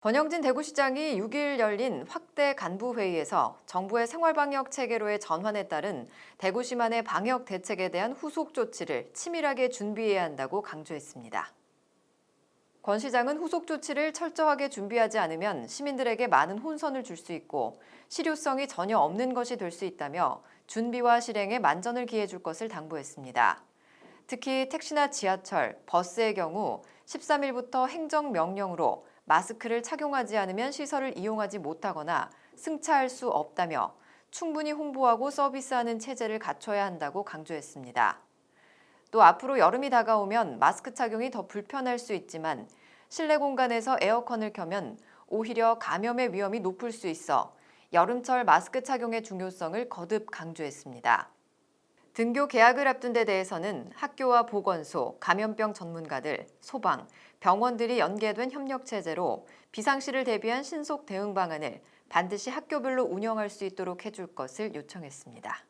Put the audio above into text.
권영진 대구시장이 6일 열린 확대 간부 회의에서 정부의 생활방역 체계로의 전환에 따른 대구시만의 방역 대책에 대한 후속 조치를 치밀하게 준비해야 한다고 강조했습니다. 권 시장은 후속 조치를 철저하게 준비하지 않으면 시민들에게 많은 혼선을 줄 수 있고 실효성이 전혀 없는 것이 될 수 있다며 준비와 실행에 만전을 기해 줄 것을 당부했습니다. 특히 택시나 지하철, 버스의 경우 13일부터 행정명령으로 마스크를 착용하지 않으면 시설을 이용하지 못하거나 승차할 수 없다며 충분히 홍보하고 서비스하는 체제를 갖춰야 한다고 강조했습니다. 또 앞으로 여름이 다가오면 마스크 착용이 더 불편할 수 있지만 실내 공간에서 에어컨을 켜면 오히려 감염의 위험이 높을 수 있어 여름철 마스크 착용의 중요성을 거듭 강조했습니다. 등교 개학을 앞둔 데 대해서는 학교와 보건소, 감염병 전문가들, 소방, 병원들이 연계된 협력 체제로 비상시를 대비한 신속 대응 방안을 반드시 학교별로 운영할 수 있도록 해줄 것을 요청했습니다.